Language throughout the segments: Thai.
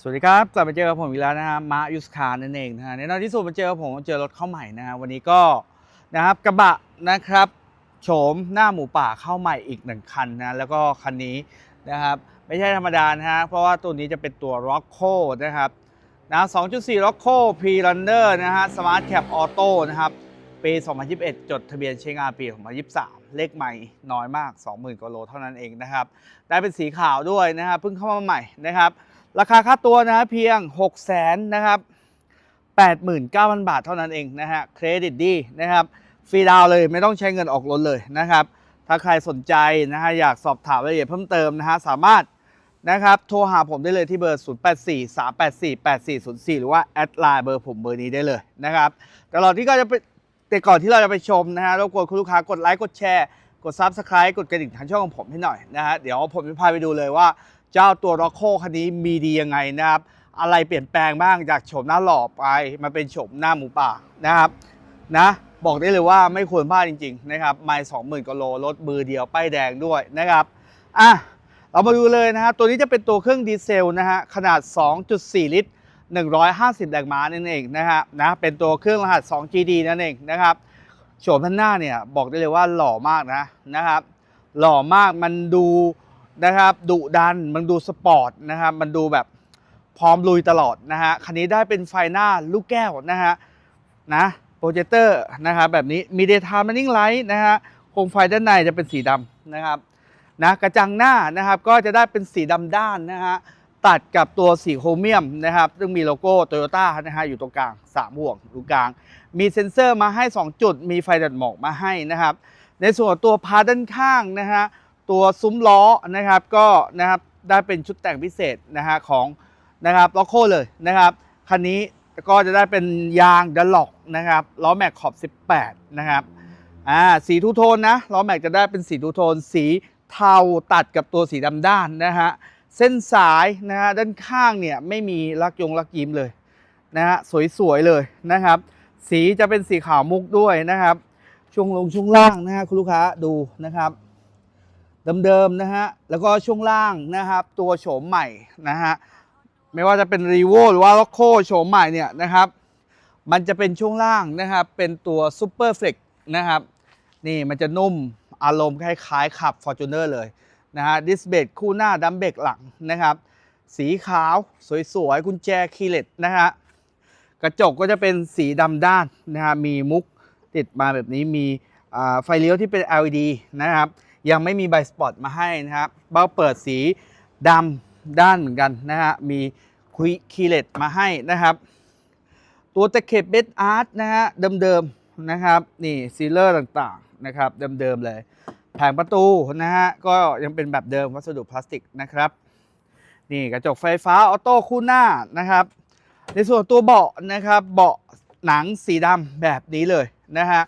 สวัสดีครับ กลับมาเจอกับผมอีกแล้วนะฮะมายุสคาร์นั่นเองนะฮะในตอนที่สุดมาเจอกับผมเจอรถเข้าใหม่นะฮะวันนี้ก็นะครับกระบะนะครับโฉมหน้าหมูป่าเข้าใหม่อีกหนึ่งคันนะแล้วก็คันนี้นะครับไม่ใช่ธรรมดานะฮะเพราะว่าตัวนี้จะเป็นตัว r o c k o นะครับนะ2.4 r o c k o P Runner นะฮะ Smart Cap Auto นะครับปี 2021 จดทะเบียนใช้งานปี 2023 เลขใหม่น้อยมาก 20,000กว่าโลเท่านั้นเองนะครับได้เป็นสีขาวด้วยนะครับเพิ่งเข้ามาใหม่นะครับ ราคาค่าตัวนะฮะเพียง 6 0 0 0 0 0นะครับ89,000 บาทเท่านั้นเองนะฮะเครดิตดีนะครับฟรีดาวเลยไม่ต้องใช้เงินออกรถเลยนะครับ ถ้าใครสนใจนะฮะอยากสอบถามรายละเอียดเพิ่มเติมนะฮะสามารถนะครับโทรหาผมได้เลยที่เบอร์ 0843848404 หรือว่า แอดไลน์เบอร์ผมเบอร์นี้ได้เลยนะครับตลอดที่ก็จะไปแต่ก่อนที่เราจะไปชมนะฮะรบกวนคุณลูกค้ากดไลค์กดแชร์ กด Subscribe กดกระดิ่งทางช่องของผมให้หน่อยนะฮะเดี๋ยวผมจะพาไปดูเลยว่า เจ้าตัว r o c k o คันนี้มีดียังไงนะครับ อะไรเปลี่ยนแปลงบ้างจากโฉมหน้าหล่อไปมาเป็นโฉมหน้าหมูป่านะครับนะบอกได้เลยว่าไม่ควรพลาดจริงๆนะครับไม่สองหมื่นกว่าโลรถมือเดียวป้ายแดงด้วยนะครับอะเรามาดูเลยนะฮะตัวนี้จะเป็นตัวเครื่องดีเซลนะฮะขนาด 2.4 ลิตร 150 แรงม้านั่นเองนะฮะนะเป็นตัวเครื่องรหัส 2GD นั่นเองนะครับโฉมด้านหน้าเนี่ยบอกได้เลยว่าหล่อมากนะนะครับหล่อมากมันดู นะครับดุดันมันดูสปอร์ตนะครับมันดูแบบพร้อมลุยตลอดนะฮะคันนี้ได้เป็นไฟหน้าลูกแก้วนะฮะนะโปรเจคเตอร์นะครับแบบนี้มีเดทา m ม n นิ่งไลท์นะฮะโคมไฟด้านในจะเป็นสีดำนะครับนะกระจังหน้านะครับก็จะได้เป็นสีดำด้านนะฮะตัดกับตัวสีโครเมียมนะครับซึ่งมีโลโก้โตโยต้านะฮะอยู่ตรงกลาง3ห่วงตรงกลาง มีเซ็นเซอร์มาให้ 2 จุด มีไฟดัดหมอกมาให้นะครับ ในส่วนตัวพาร์ทด้านข้างนะฮะ ตัวซุ้มล้อนะครับก็นะครับได้เป็นชุดแต่งพิเศษนะฮะของนะครับล็อกโคเลยนะครับคันนี้ก็จะได้เป็นยางดัลล็อกนะครับล้อแม็กขอบ 18 นะครับอ่าสีทูโทนนะล้อแม็กจะได้เป็นสีทูโทน สีเทาตัดกับตัวสีดำด้านนะฮะเส้นสายนะฮะด้านข้างเนี่ยไม่มีลักยงลักยิ้มเลยนะฮะสวยๆเลยนะครับ สีจะเป็นสีขาวมุกด้วยนะครับช่วงลงช่วงล่างนะฮะคุณลูกค้าดูนะครับ เดิมๆนะฮะแล้วก็ช่วงล่างนะครับ ตัวโฉมใหม่นะฮะไม่ว่าจะเป็นรีโวหรือว่าล็อกโคโฉมใหม่เนี่ยนะครับ มันจะเป็นช่วงล่างนะครับ เป็นตัวซูเปอร์เฟล็กนะครับ นี่มันจะนุ่มอารมณ์คล้ายๆขับ Fortuner เลยนะฮะดิสเบรกคู่หน้าดัมเบรกหลังนะครับ สีขาวสวยๆ กุญแจคีเลตนะฮะกระจกก็จะเป็นสีดำด้านนะฮะมีมุกติดมาแบบนี้มีไฟเลี้ยวที่เป็น LED นะครับ ยังไม่มีใบสปอตมาให้นะครับเบ้าเปิดสีดำด้านเหมือนกันนะฮะมีคุยคีเลตมาให้นะครับ ตัวตะเข็บเบสอาร์ตนะฮะเดิมๆนะครับนี่ซีเลอร์ต่างๆนะครับเดิมๆเลย แผงประตูนะฮะก็ยังเป็นแบบเดิมวัสดุพลาสติกนะครับนี่กระจกไฟฟ้าออโต้คู่หน้านะครับ ในส่วนตัวเบาะนะครับเบาะหนังสีดำแบบนี้เลยนะฮะ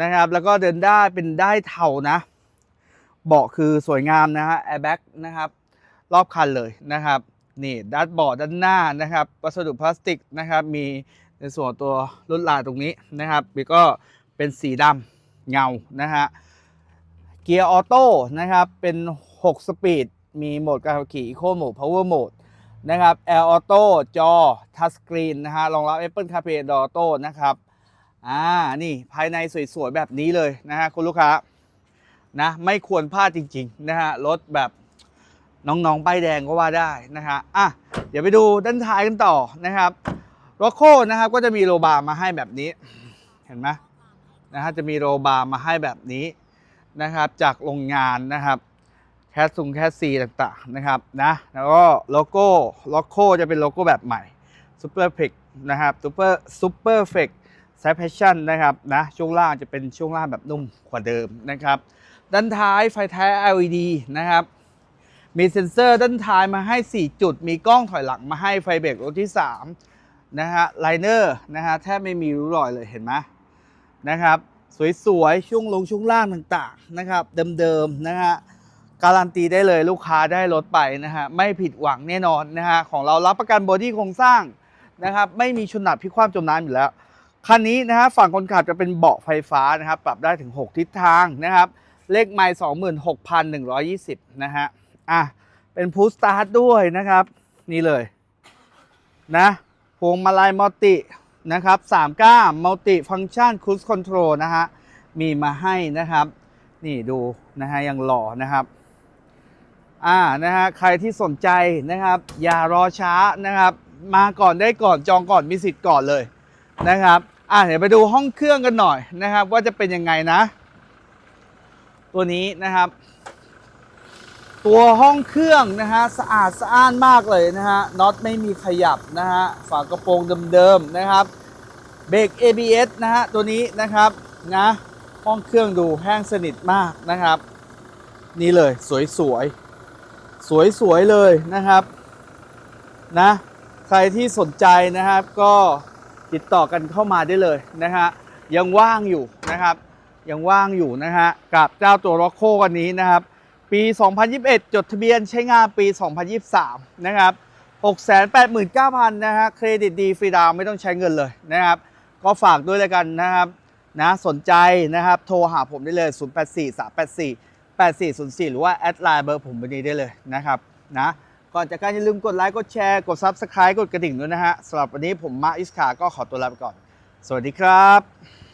นะครับ แล้วก็เดินได้เป็นได้เทานะ เบาะคือสวยงามนะฮะแอร์แบ็กนะครับรอบคันเลยนะครับนี่ด้านเบาะด้านหน้านะครับวัสดุพลาสติกนะครับ มีในส่วนตัวลวดลายตรงนี้นะครับแล้วก็เป็นสีดำเงานะฮะเกียร์ออโต้นะครับเป็น 6 สปีด มีโหมดการขับขี่ Eco Mode Power Mode นะครับ Air Auto จอ Touch Screen นะฮะรองรับ Apple CarPlay Android Auto นะครับอ่านี่ภายในสวยๆ แบบนี้เลยนะฮะคุณลูกค้า นะไม่ควรพลาดจริงๆนะฮะรถแบบน้องๆป้ายแดงก็ว่าได้นะฮะอะเดี๋ยวไปดูด้านท้ายกันต่อนะครับรถโคนะครับก็จะมีโลบาร์มาให้แบบนี้ เห็นไหมนะฮะจะมีโลบาร์มาให้แบบนี้นะครับจากโรงงานนะครับแคสซุงแคสซีต่างๆนะครับนะแล้วก็โลโก้โลโก้จะเป็นโลโก้แบบใหม่ซูเปอร์เฟกนะครับซูเปอร์ซูเปอร์เฟกไซเพชชั่นนะครับนะช่วงล่างจะเป็นช่วงล่างแบบนุ่มกว่าเดิมนะครับ ด้านท้ายไฟท้าย LED นะครับ มีเซ็นเซอร์ด้านท้ายมาให้ 4 จุด มีกล้องถอยหลังมาให้ไฟเบรกรถที่ 3 นะฮะไลเนอร์นะฮะแทบไม่มีริ้วรอยเลยเห็นไหมนะครับ สวยๆ ช่วงลงช่วงล่างต่างๆนะครับ เดิมๆนะฮะการันตีได้เลยลูกค้าได้รถไปนะฮะไม่ผิดหวังแน่นอนนะฮะของเรารับประกันบอดี้โครงสร้างนะครับไม่มีชนหนักพิความจมน้ำอยู่แล้วคันนี้นะฮะฝั่งคนขับจะเป็นเบาะไฟฟ้านะครับ ปรับได้ถึง 6 ทิศทางนะครับ เลขไมล์26,120 นะฮะ อะ เป็นพูสตาร์ทด้วยนะครับ นี่เลย นะพวงมาลัยมัลตินะครับสามก้ามัลติฟัง c t ชันค i ู e คอนโทรลนะฮะ มีมาให้นะครับ นี่ดูนะฮะ ยังหล่อนะครับ อ่า นะฮะ ใครที่สนใจนะครับ อย่ารอช้านะครับ มาก่อนได้ก่อนจองก่อนมีสิทธิ์ก่อนเลยนะครับ อ่าเดี๋ยวไปดูห้องเครื่องกันหน่อยนะครับ ว่าจะเป็นยังไงนะ ตัวนี้นะครับ ตัวห้องเครื่องนะฮะสะอาดสะอ้านมากเลยนะฮะน็อตไม่มีขยับนะฮะฝากระโปรงเดิมๆนะครับเบรก ABS นะฮะตัวนี้นะครับนะห้องเครื่องดูแห้งสนิทมากนะครับ นี่เลยสวยๆสวยๆเลยนะครับนะใครที่สนใจนะครับก็ติดต่อกันเข้ามาได้เลยนะฮะยังว่างอยู่นะครับ ยังว่างอยู่นะฮะกับเจ้าตัวร็อกโคกันนี้นะครับ ปี 2021 จดทะเบียนใช้งานปี 2023 นะครับ 689,000 นะฮะเครดิตดีฟรีดาวไม่ต้องใช้เงินเลยนะครับ ก็ฝากด้วยแล้วกันนะครับนะสนใจนะครับโทรหาผมได้เลย 084 384 8404 หรือว่า แอดไลน์เบอร์ผมวันนี้ได้เลยนะครับนะก่อนจากการอย่าลืมกดไลค์ กดแชร์ กด Subscribe กดกระดิ่งด้วยนะฮะสำหรับวันนี้ผมมาริสคาก็ขอตัวลาไปก่อน สวัสดีครับ